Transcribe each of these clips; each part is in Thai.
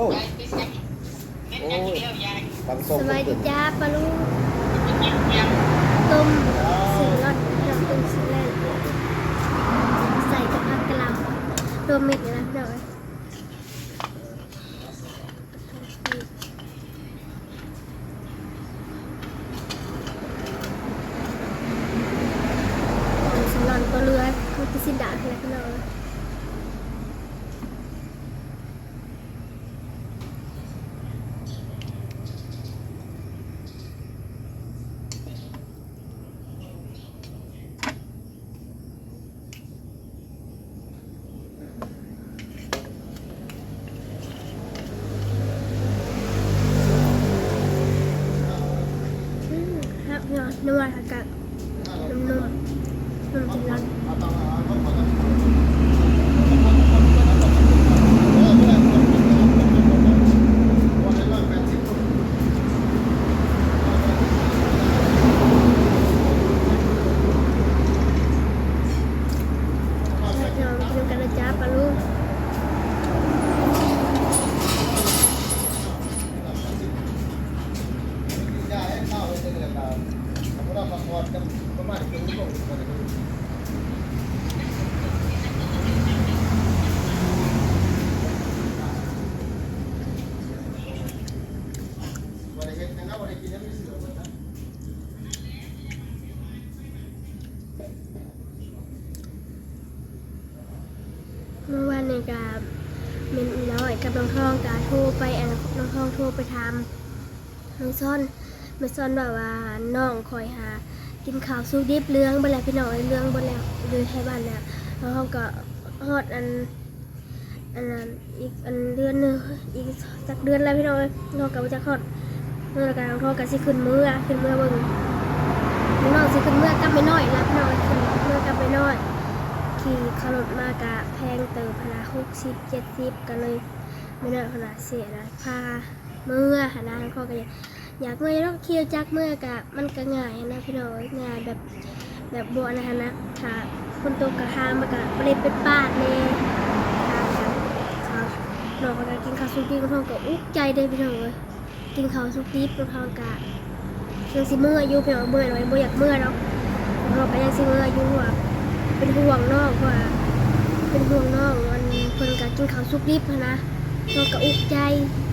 อ้ยายเป็นยัยดียวยางส่งบายดีจ้าปลาลูกต้มสีรอดน้ำต้มสีแรกใส่กระเพาะกะหล่ำรวมมิตรนะพี่อยสำหรับตัวเรือคือพิสิดาอะไรพี่น้อย อืม ครับเนาะนวดอากาศนุ่มๆนุ่มจริงจังเราไปดูกันนะจ๊ะปลาลูก เมื่อวานในกาเมนอีน้อย กับน้องทองกาโทรไปอันน้องทองโทรไปทำน้องซ่อนม่ซ่อนแบบว่าน้องคอยหา กินข้าวสู้ดิบเรื่องไปแล้วพี่น้อยเรื่องไปแล้วอยู่ไทยบ้านเนี่ยแล้วเขาก็ฮอดอันอันนั้นอีกอันเดือนหนึงอีกสักเดือนแล้วพี่น้อยน้องกับจะฮอดเมื่อการน้องทองก็สิขึ้นมือขึ้นมือเบิ่งน้องสิขึ้นมือกลับไปน้อยแล้วพี่น้อยขึ้นมือกลับไปน้อยขี่ขรถมากะแพงเติมพนาหกสิบเจ็ดสิบกันเลย ไม่น่าขนาดเสียนะพาเมื่อหานาเขาก็อยากอยากเมื่อยต้องเคี่ยวจักเมื่อกะมันก็ง่ายนะพี่น้อยง่ายแบบแบบบัวนะคะนะถ้าคนโตกระทางมากะไม่ได้เป็นปาดเลยทาขาน้องก็จะกินข้าวสุกี้คนทองก็อุกใจเลยพี่น้องเลยกินข้าวสุกี้คนทองกะยังสิเมื่ออยู่พี่น้องเมื่อยหน่อยบ่อยากเมื่อหรอกเราก็ยังสิเมื่ออยู่ว่าเป็นห่วงน้องว่าเป็นห่วงน้องวันเพิ่นก็กินข้าวสุกดิบหั้นนะ น้อง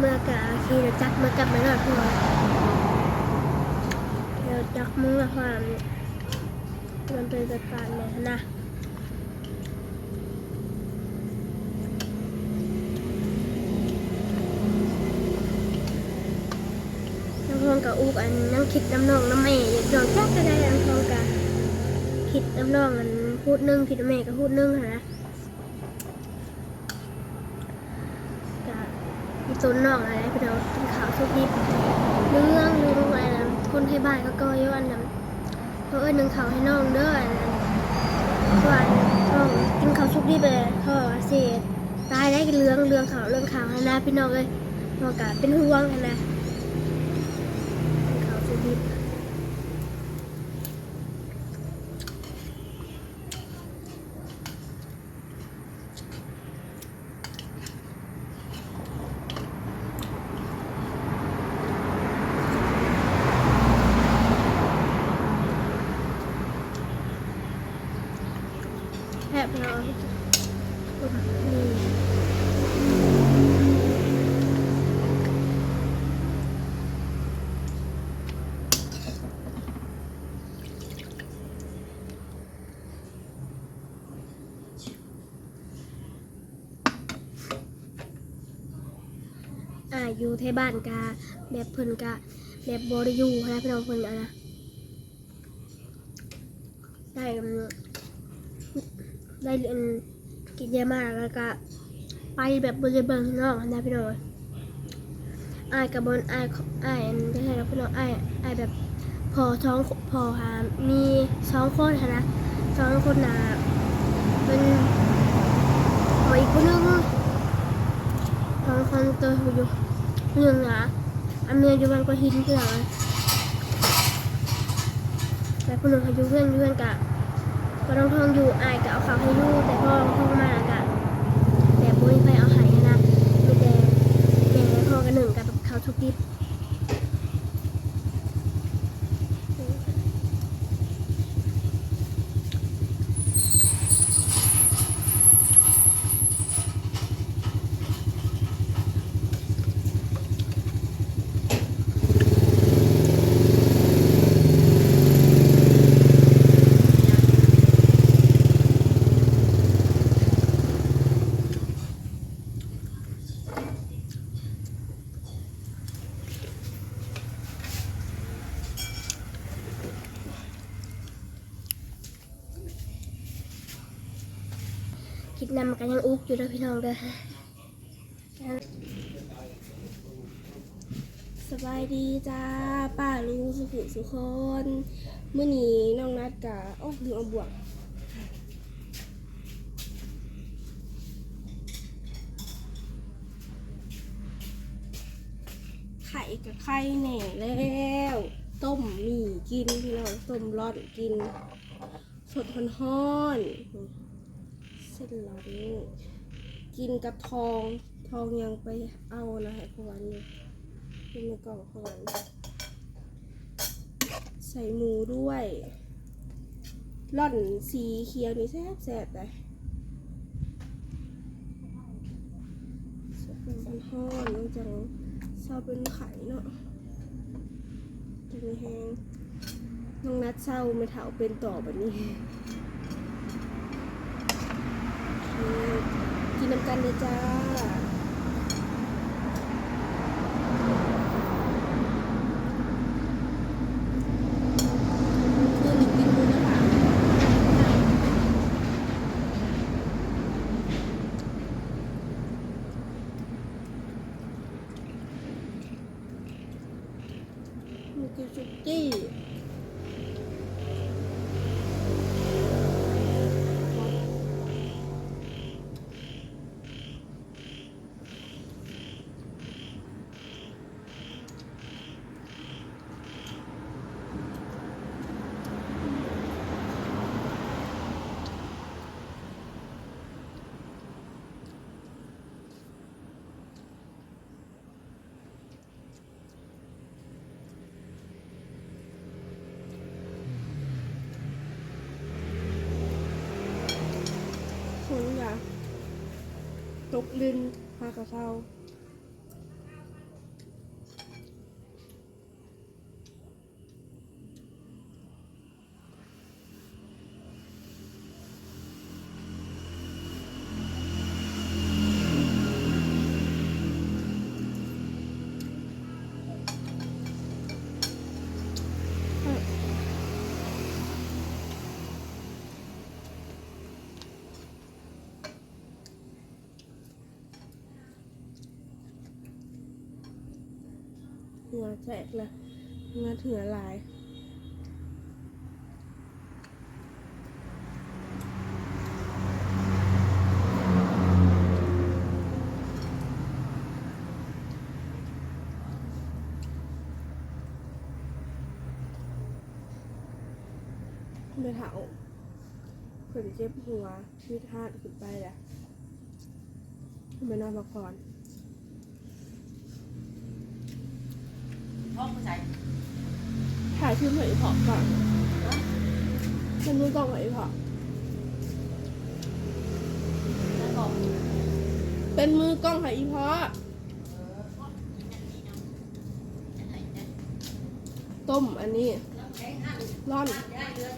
เมื่อกะขี่รถจักรเมื่อกับมาหน่อยพ่อเราจักมือความมันเป็นสถานเลยนะน้ำทองกับอุกอันนั่งคิดน้ำนองน้ำแม่อยากจองจักก็ได้น้ำทองกับคิดน้ำนองอันพูดหนึ่งคิดน้ำแม่ก็พูดหนึ่งหั้นนะ กะมี ต้นนอกอะไรพี่น้องกินข้าวสุกดิบเรื่องเรื่องอะไรนะคนให้บ้านก็ก็อยู่อันนั้นเพราะเอ้ยนึ่งข้าวให้น้องเด้ออันนั้นส่วนน้องกินข้าวสุกดิบเลยเขาบอาเสียตายได้เรื่องเรื่องข้าวเรื่องข้าวให้นะพี่น้องเลยน้องกะเป็นห่วงนะกินข้าวสุกดิบ แอบเรานี่ อยู่ที่บ้านกาแบบเพิ่นกะแบบบริยูนะพี่น้องเพิ่นอานะได้ได้เรียนกินเยอะมากแล้วก็ไปแบบบริเบิงนอกนะพี่น้องอายกับบนอายอายอันไม่ใช่เราพี่น้องอายอายแบบพอท้องพอหามีสองคนค่ะนะสองคนนะเป็นพออีกคนนึงสองคนตัวอยู่ หนึ่งนะอันเมียอยู่บ้านก็หินเพื่อนแต่คนหนึ่งเขาอยู่เพื่อนอยู่เพื่อนกะพอน้องทองอยู่อายกะเอาเขาให้ลูกแต่พอน้องทองมากะแต่บุ้ยไปเอาหายนะมีแต่แม่พ่อกันหนึ่งกับเขาทุกทิศคิ ดนำกันยังอุกอยู่แล้วพี่น้องเด้อสบายดีจ้าป้าลุงสุขุสุคนเมื่อนี้น้องนัดกะโอ้ลืมเอาบวกไข่กับไข่แหน่แล้ว ต้มหมี่กินพี่น้องต้มร้อนกิน สดฮ้อนๆ ส้นร้อนนี่กินกับทองทองยังไปเอานะฮะพวันอยู่เป็นในกล่องพวันใส่หมูด้วยร่อนสีเขียวนี่แซ่บแซ่บเลยสดเป็นฮ้อนๆมันจังเศร้าเป็นไข่เนาะจังแห้งน้องนัดเศร้าไม่เถาเป็นต่อแบบนี้โอเค กันเลยจ้าคือหนึ่งกินมือนะคะมันคือซุกี้ คนอยาก ตกลินพากระเช้า เหงื่อแตกเลยเหงื่อเถื่อลายไปเถาเพิ่นเจ็บหัวมีวิตหาดขึ้นไปแหละไปนอนพักผ่อน ท้อผู้ชายถ่ายชื่อเหมยพาะก่อนฉันมือกล้องเหมยพาะแล้วก็เป็นมือกล้องเหมยเพาะต้มอันนี้ร่อนได้เดือ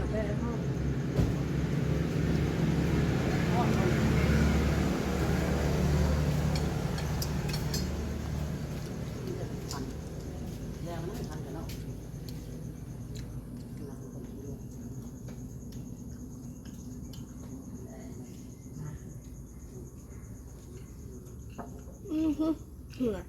อยากได้ไอพอนอือฮึเหนื่อย